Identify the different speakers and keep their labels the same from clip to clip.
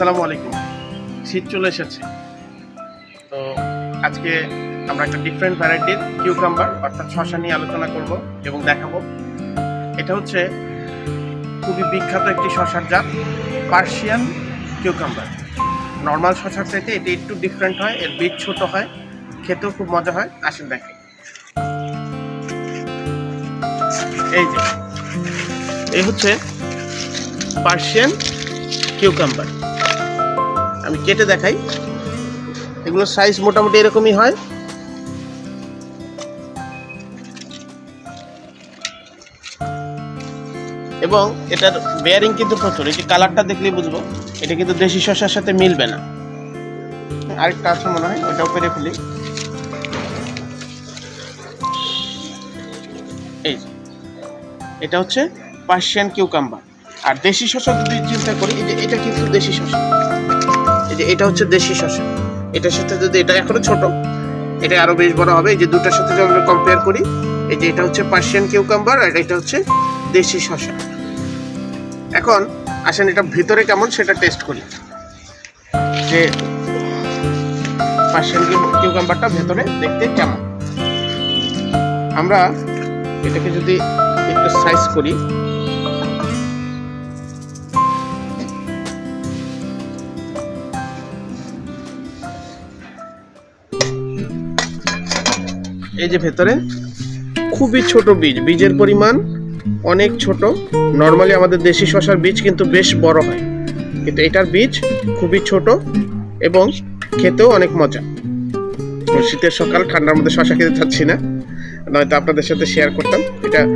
Speaker 1: আসসালামু আলাইকুম। শীত চলে এসেছে। তো আজকে আমরা একটা ডিফারেন্ট ভ্যারাইটির কিউকাম্বার অর্থাৎ শশা নিয়ে আলোচনা করব এবং দেখাবো। এটা হচ্ছে খুবই বিখ্যাত একটি শশার জাত পার্সিয়ান কিউকাম্বার নর্মাল শশার চাইতে এটি একটু ডিফারেন্ট হয়, এর বীজ ছোট হয়, খেতেও খুব মজা হয়। আসেন দেখে এই যে, এই হচ্ছে পার্সিয়ান কিউকাম্বার আমি কেটে দেখাই। এগুলোর সাইজ মোটামুটি এরকমই হয়। এবং এটার বেয়ারিং কিন্তু প্রচুর। এই যে কালারটা দেখলেই বুঝব, এটা কিন্তু দেশি শসার সাথে মিলবে না। আরেকটা আছে মনে হয়, ওটাও পেরে ফেলি। এই এটা হচ্ছে পার্সিয়ান কিউকাম্বার আর দেশি শসা যদি চিন্তা করি এটা কিন্তু দেশি শসা। যে এটা হচ্ছে দেশি শসা। এটার সাথে যদি এটা এখনও ছোট, এটা আরও বেশ বড় হবে। এই যে দুটার সাথে যদি আমরা কম্পেয়ার করি, এই যে এটা হচ্ছে পার্সিয়ান কিউকাম্বার আর এটা হচ্ছে দেশি শসা। এখন আসেন এটা ভিতরে কেমন সেটা টেস্ট করি। যে পার্সিয়ান কিউকাম্বারটা ভেতরে দেখতে কেমন। আমরা এটাকে যদি একটু সাইজ করি এই যে ভেতরে, খুবই ছোট বীজ। বীজের পরিমাণ অনেক ছোট। নর্মালি আমাদের দেশি শশার বীজ কিন্তু বেশ বড় হয়। কিন্তু এটার বীজ খুবই ছোট এবং খেতেও অনেক মজা। শীতের সকাল, ঠান্ডার মধ্যে শশা খেতে চাচ্ছি না। নয়তো আপনাদের সাথে শেয়ার করতাম। এটা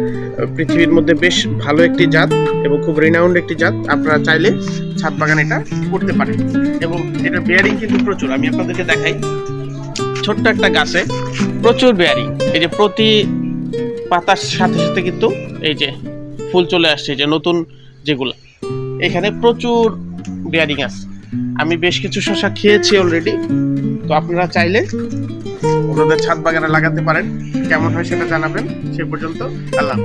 Speaker 1: পৃথিবীর মধ্যে বেশ ভালো একটি জাত এবং খুব রিনাউন্ড একটি জাত। আপনারা চাইলে ছাদ বাগান এটা করতে পারেন। এবং এটা বেয়ারিং কিন্তু প্রচুর। আমি আপনাদেরকে দেখাই। ছোট্ট একটা গাছে প্রচুর বেয়ারি। এই যে প্রতি পাতার সাথে সাথে কিন্তু এই যে ফুল চলে আসছে যে নতুন যেগুলো। এখানে প্রচুর বেয়ারি গাছ। আমি বেশ কিছু শশা খেয়েছি অলরেডি তো আপনারা চাইলে ওনাদের ছাদ বাগানে লাগাতে পারেন। কেমন হয় সেটা জানাবেন। সে পর্যন্ত আল্লাহ।